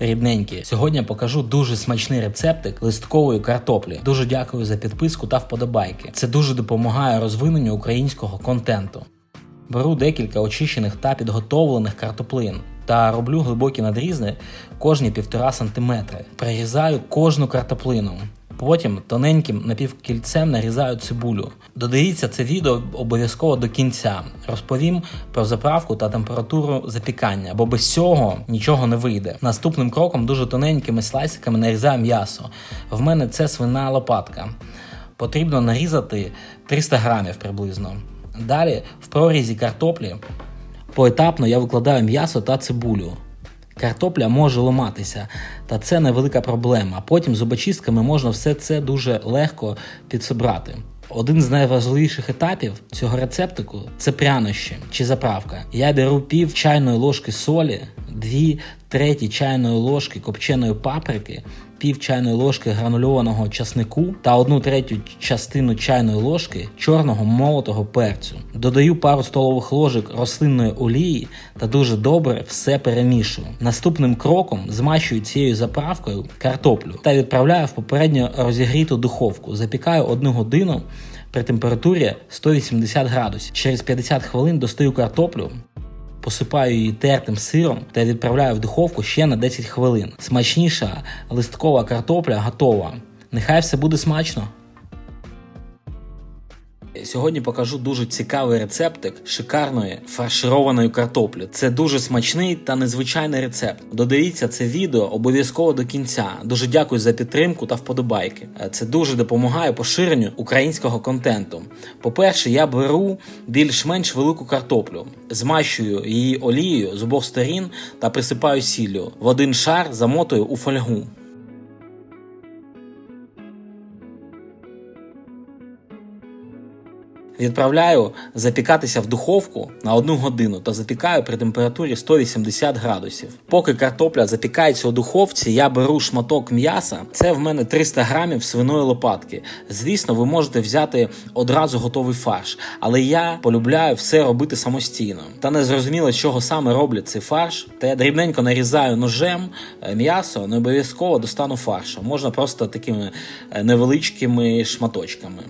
рідненькі. Сьогодні покажу дуже смачний рецептик листкової картоплі. Дуже дякую за підписку та вподобайки. Це дуже допомагає розвиненню українського контенту. Беру декілька очищених та підготовлених картоплин та роблю глибокі надрізи кожні 1,5 см. Прирізаю кожну картоплину. Потім тоненьким напівкільцем нарізаю цибулю. Додивіться це відео обов'язково до кінця. Розповім про заправку та температуру запікання, бо без цього нічого не вийде. Наступним кроком дуже тоненькими слайсиками нарізаю м'ясо. В мене це свина лопатка. Потрібно нарізати 300 грамів приблизно. Далі в прорізі картоплі поетапно я викладаю м'ясо та цибулю. Картопля може ламатися, та це невелика проблема. Потім зубочистками можна все це дуже легко підсобрати. Один з найважливіших етапів цього рецептику це прянощі чи заправка. Я беру пів чайної ложки солі, дві треті чайної ложки копченої паприки, пів чайної ложки гранульованого часнику та одну третю частину чайної ложки чорного молотого перцю. Додаю пару столових ложок рослинної олії та дуже добре все перемішую. Наступним кроком змащую цією заправкою картоплю та відправляю в попередньо розігріту духовку. Запікаю одну годину при температурі 180 градусів. Через 50 хвилин достаю картоплю. Посипаю її тертим сиром та відправляю в духовку ще на 10 хвилин. Смачніша листкова картопля готова. Нехай все буде смачно. Сьогодні покажу дуже цікавий рецептик шикарної фаршированої картоплі. Це дуже смачний та незвичайний рецепт. Додивіться це відео обов'язково до кінця. Дуже дякую за підтримку та вподобайки. Це дуже допомагає поширенню українського контенту. По-перше, я беру більш-менш велику картоплю, змащую її олією з обох сторін та присипаю сіллю. В один шар замотую у фольгу. Відправляю запікатися в духовку на одну годину та запікаю при температурі 180 градусів. Поки картопля запікається у духовці, я беру шматок м'яса. Це в мене 300 грамів свиної лопатки. Звісно, ви можете взяти одразу готовий фарш, але я полюбляю все робити самостійно. Та не зрозуміло, чого саме роблять цей фарш. Та я дрібненько нарізаю ножем е, м'ясо, не обов'язково достану фаршу. Можна просто такими е, невеличкими шматочками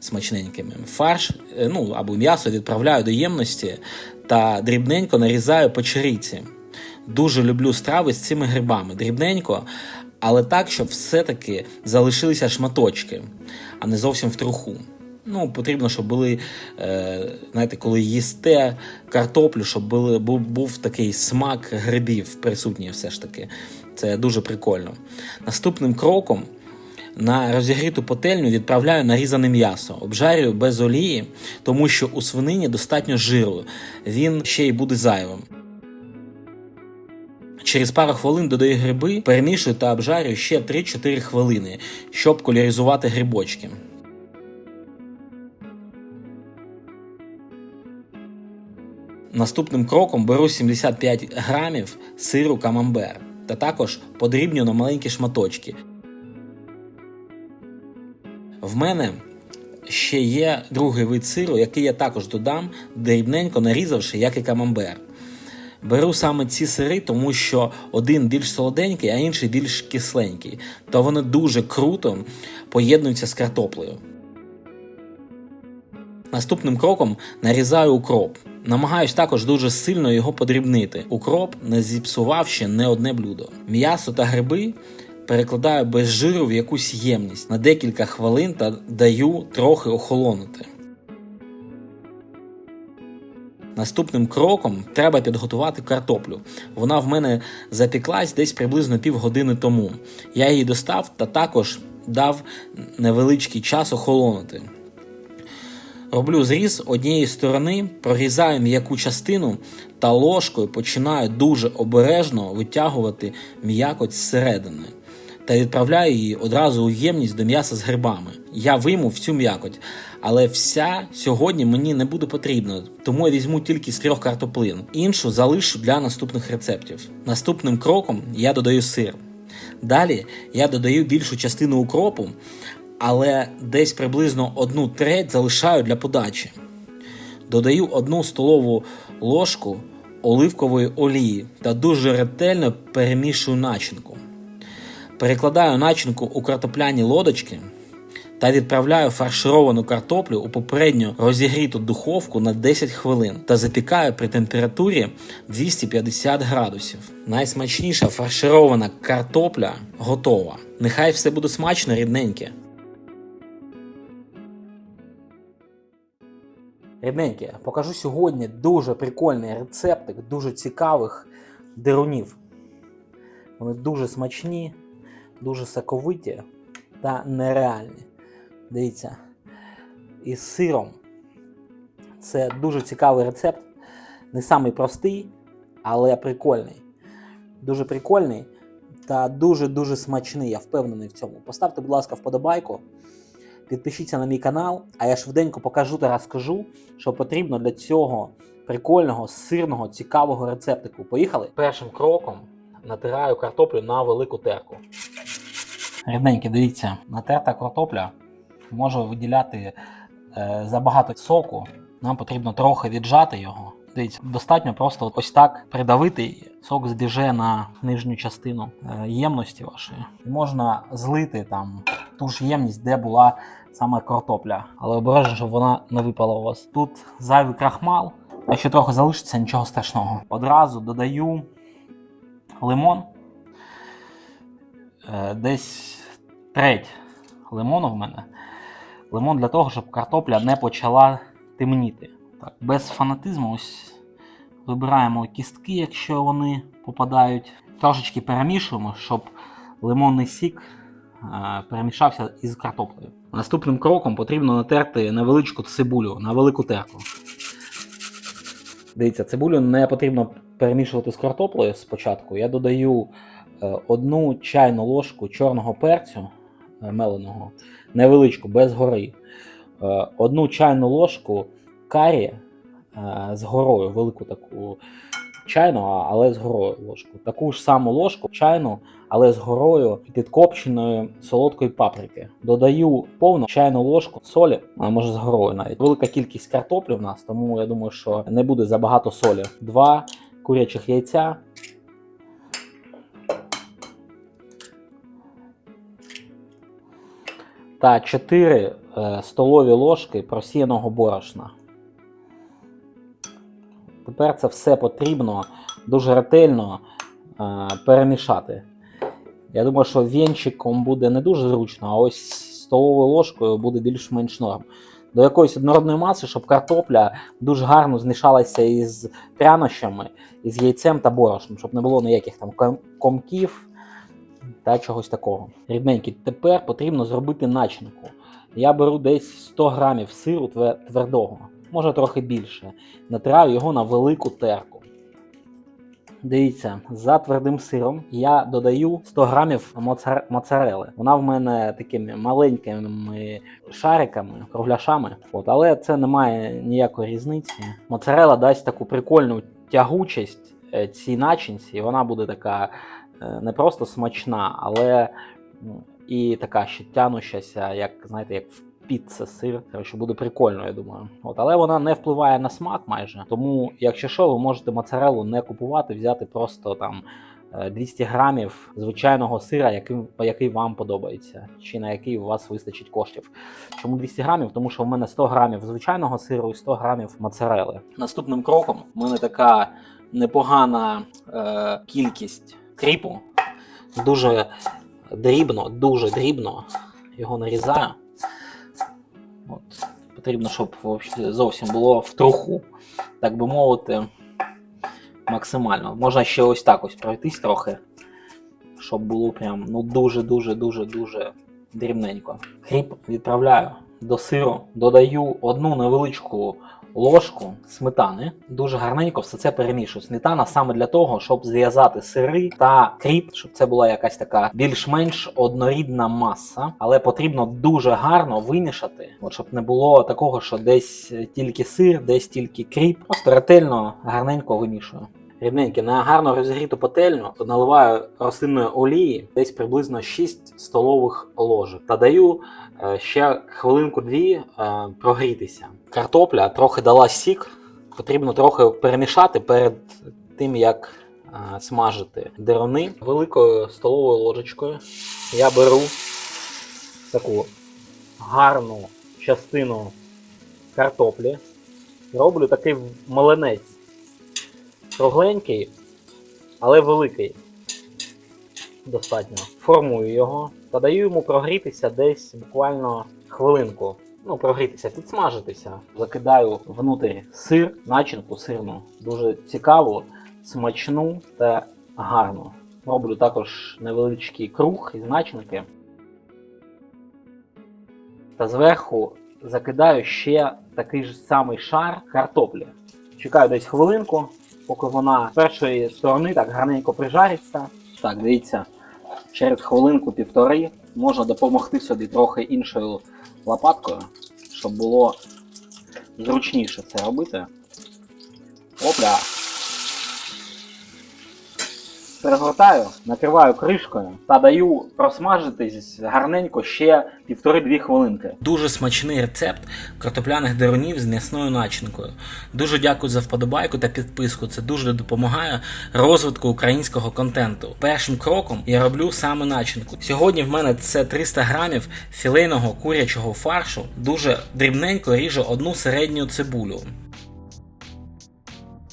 смачненькими. Фарш е, ну або м'ясо відправляю до ємності та дрібненько нарізаю по черіці. Дуже люблю страви з цими грибами. Дрібненько, але так, щоб все-таки залишилися шматочки, а не зовсім в труху. Ну, потрібно, щоб були, е, знаєте, коли їсте картоплю, щоб були, був, був такий смак грибів присутній все ж таки. Це дуже прикольно. Наступним кроком на розігріту пательню відправляю нарізане м'ясо, обжарюю без олії, тому що у свинині достатньо жиру, він ще й буде зайвим. Через пару хвилин додаю гриби, перемішую та обжарюю ще 3-4 хвилини, щоб коліризувати грибочки. Наступним кроком беру 75 грамів сиру камамбер та також подрібню на маленькі шматочки. В мене ще є другий вид сиру, який я також додам, дрібненько нарізавши, як і камамбер. Беру саме ці сири, тому що один більш солоденький, а інший більш кисленький. То вони дуже круто поєднуються з картоплею. Наступним кроком нарізаю укроп. Намагаюсь також дуже сильно його подрібнити. Укроп не зіпсував ще не одне блюдо. М'ясо та гриби перекладаю без жиру в якусь ємність на декілька хвилин та даю трохи охолонути. Наступним кроком треба підготувати картоплю. Вона в мене запіклась десь приблизно півгодини тому. Я її достав та також дав невеличкий час охолонути. Роблю зріз однієї сторони, прорізаю м'яку частину та ложкою починаю дуже обережно витягувати м'якоть зсередини та відправляю її одразу у ємність до м'яса з грибами. Я вийму всю м'якоть, але вся сьогодні мені не буде потрібна, тому я візьму тільки з трьох картоплин. Іншу залишу для наступних рецептів. Наступним кроком я додаю сир. Далі я додаю більшу частину укропу, але десь приблизно одну треть залишаю для подачі. Додаю одну столову ложку оливкової олії та дуже ретельно перемішую начинку. Перекладаю начинку у картопляні лодочки та відправляю фаршировану картоплю у попередньо розігріту духовку на 10 хвилин та запікаю при температурі 250 градусів. Найсмачніша фарширована картопля готова. Нехай все буде смачно рідненьке. Рідненьке, покажу сьогодні дуже прикольний рецептик дуже цікавих дирунів. Вони дуже смачні, дуже соковиті та нереальні. Дивіться, із сиром. Це дуже цікавий рецепт. Не самий простий, але прикольний. Дуже прикольний та дуже-дуже смачний. Я впевнений в цьому. Поставте, будь ласка, вподобайку. Підпишіться на мій канал, а я швиденько покажу та розкажу, що потрібно для цього прикольного, сирного, цікавого рецептику. Поїхали? Першим кроком натираю картоплю на велику терку. Рідненькі, дивіться, натерта картопля може виділяти е, забагато соку. Нам потрібно трохи віджати його. Дивіться, достатньо просто ось так придавити, сок збіже на нижню частину е, ємності вашої. Можна злити там ту ж ємність, де була саме картопля. Але обережно, щоб вона не випала у вас. Тут зайвий крахмал, якщо трохи залишиться, нічого страшного. Одразу додаю лимон. Е, Десь треть лимону в мене. Лимон для того, щоб картопля не почала темніти. Так, без фанатизму ось вибираємо кістки, якщо вони попадають. Трошечки перемішуємо, щоб лимонний сік е, перемішався із картоплею. Наступним кроком потрібно натерти невеличку цибулю на велику терку. Дивіться, цибулю не потрібно перемішувати з картоплею спочатку. Я додаю е, одну чайну ложку чорного перцю е, меленого, невеличку, без гори. Е, Одну чайну ложку карі з горою, велику таку чайну, але з горою ложку. Таку ж саму ложку чайну, але з горою підкопченої солодкої паприки. Додаю повну чайну ложку солі, а може з горою навіть. Велика кількість картоплі в нас, тому я думаю, що не буде забагато солі. Два курячих яйця. Та 4 е, столові ложки просіяного борошна. Тепер це все потрібно дуже ретельно е, перемішати. Я думаю, що вінчиком буде не дуже зручно, а ось столовою ложкою буде більш-менш норм. До якоїсь однородної маси, щоб картопля дуже гарно змішалася із прянощами, із яйцем та борошном, щоб не було ніяких там комків та чогось такого. Рідненький, тепер потрібно зробити начинку. Я беру десь 100 грамів сиру твердого, може трохи більше. Натираю його на велику терку. Дивіться, за твердим сиром я додаю 100 грамів моцар- моцарели. Вона в мене такими маленькими шариками, кругляшами. От, але це не має ніякої різниці. Моцарела дасть таку прикольну тягучість е, цій начинці, і вона буде така е, не просто смачна, але і така ще тянущася, як знаєте, як в піце сир. Коротше, буде прикольно, я думаю. От, але вона не впливає на смак майже. Тому, якщо що, ви можете моцарелу не купувати, взяти просто там. е, 200 грамів звичайного сира, який, який вам подобається, чи на який у вас вистачить коштів. Чому 200 грамів? Тому що в мене 100 грамів звичайного сиру і 100 грамів моцарели. Наступним кроком в мене така непогана е, кількість кріпу. Дуже дрібно, дуже дрібно його нарізаю. От. Потрібно, щоб зовсім було в труху, так би мовити, максимально. Можна ще ось так ось пройтись трохи, щоб було прям ну дуже-дуже дуже дуже дрібненько. Хріп відправляю до сиру, додаю одну невеличку ложку сметани. Дуже гарненько все це перемішую. Сметана саме для того, щоб зв'язати сири та кріп, щоб це була якась така більш-менш однорідна маса. Але потрібно дуже гарно вимішати, от щоб не було такого, що десь тільки сир, десь тільки кріп. Просто ретельно гарненько вимішую. Рідненькі, на гарно розігріту пательню наливаю рослинної олії десь приблизно 6 столових ложок та даю е, ще хвилинку-дві е, прогрітися. Картопля трохи дала сік, Потрібно трохи перемішати перед тим, як смажити дерони. Великою столовою ложечкою я беру таку гарну частину картоплі. Роблю такий млинець. Кругленький, але великий. Достатньо. Формую його та даю йому прогрітися десь буквально хвилинку. Ну, прогрітися, підсмажитися. Закидаю внутрі сир, начинку сирну. Дуже цікаву, смачну та гарну. Роблю також невеличкий круг із начинки. Та зверху закидаю ще такий ж самий шар картоплі. Чекаю десь хвилинку, поки вона з першої сторони так гарненько прижариться. Так, дивіться, через хвилинку-півтори можна допомогти собі трохи іншою лопаткою, щоб було зручніше це робити. Опля. Перегортаю, накриваю кришкою та даю просмажитись гарненько ще півтори-дві хвилинки. Дуже смачний рецепт картопляних деронів з м'ясною начинкою. Дуже дякую за вподобайку та підписку. Це дуже допомагає розвитку українського контенту. Першим кроком я роблю саме начинку. Сьогодні в мене це 300 грамів філейного курячого фаршу. Дуже дрібненько ріжу одну середню цибулю.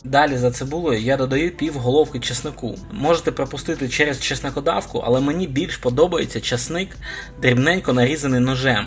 Далі за цибулею я додаю пів головки чеснику. Можете пропустити через чеснокодавку, але мені більш подобається чесник дрібненько нарізаний ножем.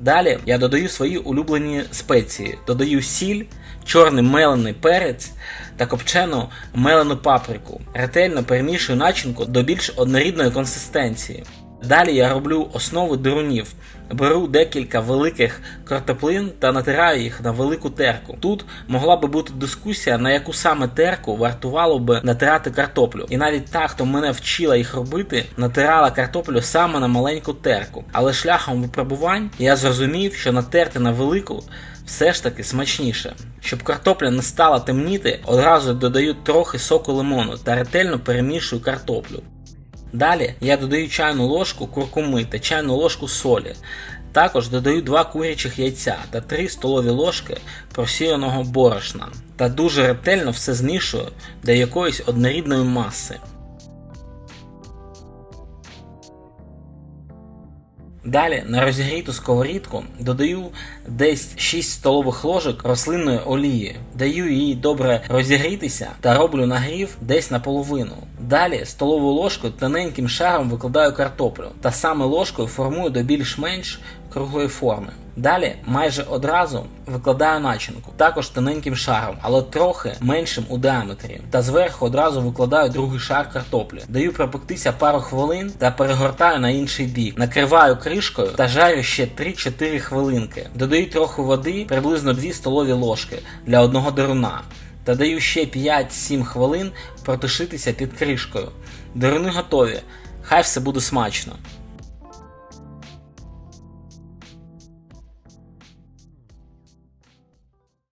Далі я додаю свої улюблені спеції. Додаю сіль, чорний мелений перець та копчену мелену паприку. Ретельно перемішую начинку до більш однорідної консистенції. Далі я роблю основи дерунів. Беру декілька великих картоплин та натираю їх на велику терку. Тут могла би бути дискусія, на яку саме терку вартувало би натирати картоплю. І навіть та, хто мене вчила їх робити, натирала картоплю саме на маленьку терку. Але шляхом випробувань я зрозумів, що натерти на велику все ж таки смачніше. Щоб картопля не стала темніти, одразу додаю трохи соку лимону та ретельно перемішую картоплю. Далі я додаю чайну ложку куркуми та чайну ложку солі. Також додаю 2 курячих яйця та 3 столові ложки просіяного борошна. Та дуже ретельно все змішую до якоїсь однорідної маси. Далі на розігріту сковорідку додаю десь 6 столових ложок рослинної олії, даю їй добре розігрітися та роблю нагрів десь наполовину. Далі столову ложку тоненьким шаром викладаю картоплю та саме ложкою формую до більш-менш круглої форми. Далі майже одразу викладаю начинку, також тоненьким шаром, але трохи меншим у діаметрі. Та зверху одразу викладаю другий шар картоплі. Даю пропектися пару хвилин та перегортаю на інший бік. Накриваю кришкою та жарю ще 3-4 хвилинки. Додаю трохи води, приблизно 2 столові ложки для одного деруна. Та даю ще 5-7 хвилин протушитися під кришкою. Деруни готові. Хай все буде смачно.